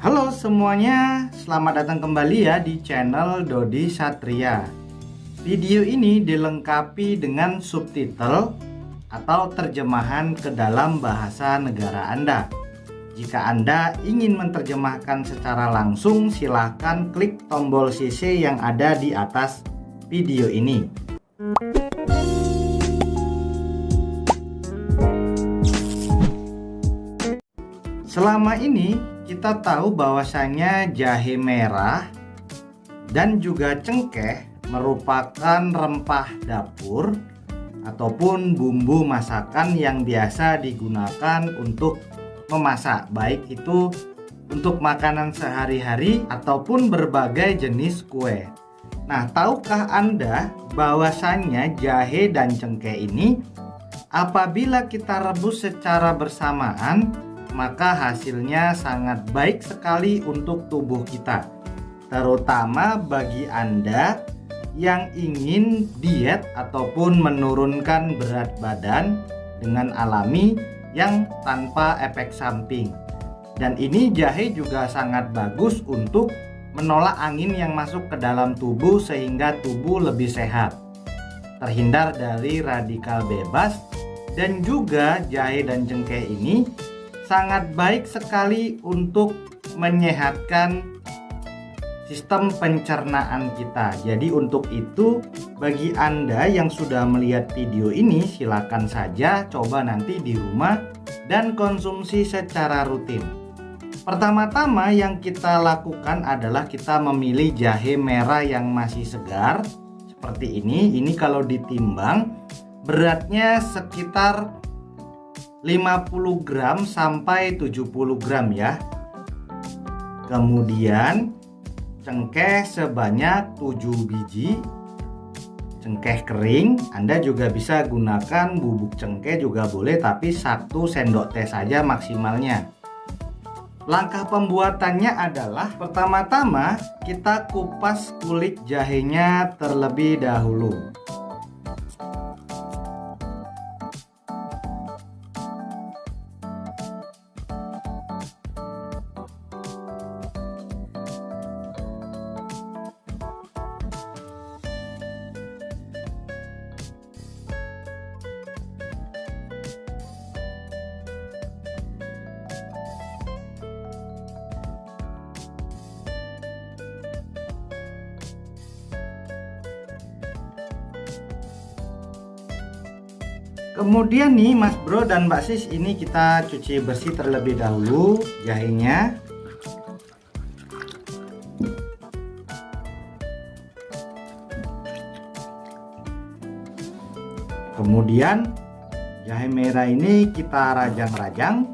Halo semuanya, selamat datang kembali ya di channel Dodi Satria. Video ini dilengkapi dengan subtitle atau terjemahan ke dalam bahasa negara Anda. Jika Anda ingin menerjemahkan secara langsung, silahkan klik tombol CC yang ada di atas video ini. Selama ini kita tahu bahwasanya jahe merah dan juga cengkeh merupakan rempah dapur ataupun bumbu masakan yang biasa digunakan untuk memasak baik itu untuk makanan sehari-hari ataupun berbagai jenis kue. Nah, tahukah Anda bahwasannya jahe dan cengkeh ini apabila kita rebus secara bersamaan maka hasilnya sangat baik sekali untuk tubuh kita. Terutama bagi Anda yang ingin diet ataupun menurunkan berat badan dengan alami yang tanpa efek samping. Dan ini jahe juga sangat bagus untuk menolak angin yang masuk ke dalam tubuh sehingga tubuh lebih sehat. Terhindar dari radikal bebas dan juga jahe dan cengkeh ini sangat baik sekali untuk menyehatkan sistem pencernaan kita. Jadi untuk itu bagi Anda yang sudah melihat video ini silakan saja coba nanti di rumah dan konsumsi secara rutin. Pertama-tama yang kita lakukan adalah kita memilih jahe merah yang masih segar seperti ini. Ini kalau ditimbang beratnya sekitar 50 gram sampai 70 gram ya. Kemudian cengkeh sebanyak 7 biji. Cengkeh kering Anda juga bisa gunakan bubuk cengkeh juga boleh tapi satu sendok teh saja maksimalnya. Langkah pembuatannya adalah pertama-tama kita kupas kulit jahenya terlebih dahulu Kemudian nih Mas Bro dan Mbak Sis ini kita cuci bersih terlebih dahulu jahenya. Kemudian jahe merah ini kita rajang-rajang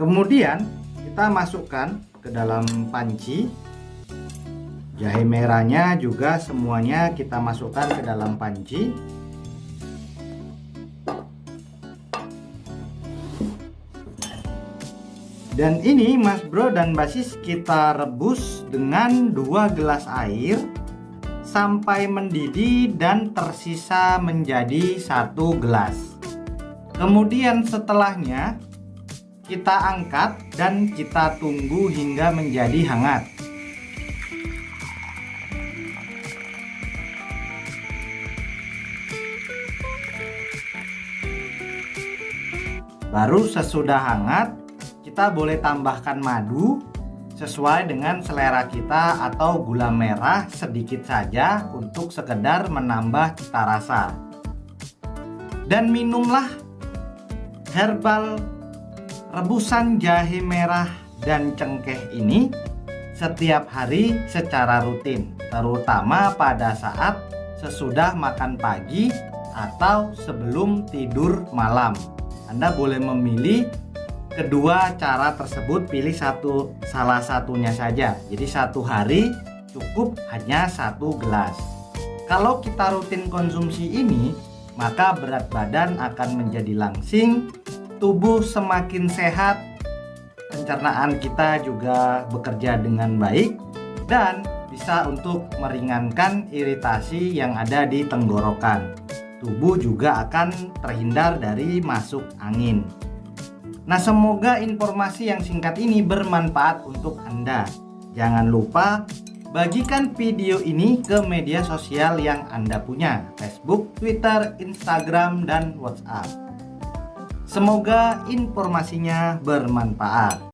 Kemudian kita masukkan ke dalam panci. Jahe merahnya juga semuanya kita masukkan ke dalam panci. Dan ini Mas Bro dan Basis kita rebus dengan dua gelas air sampai mendidih dan tersisa menjadi satu gelas. Kemudian setelahnya kita angkat dan kita tunggu hingga menjadi hangat. Baru sesudah hangat, kita boleh tambahkan madu sesuai dengan selera kita atau gula merah sedikit saja untuk sekedar menambah cita rasa. Dan minumlah herbal rebusan jahe merah dan cengkeh ini setiap hari secara rutin, terutama pada saat sesudah makan pagi atau sebelum tidur malam. Anda boleh memilih kedua cara tersebut, pilih satu salah satunya saja. Jadi satu hari cukup hanya satu gelas. Kalau kita rutin konsumsi ini, maka berat badan akan menjadi langsing, tubuh semakin sehat, pencernaan kita juga bekerja dengan baik, dan bisa untuk meringankan iritasi yang ada di tenggorokan. Tubuh juga akan terhindar dari masuk angin. Nah, semoga informasi yang singkat ini bermanfaat untuk Anda. Jangan lupa bagikan video ini ke media sosial yang Anda punya: Facebook, Twitter, Instagram, dan WhatsApp. Semoga informasinya bermanfaat.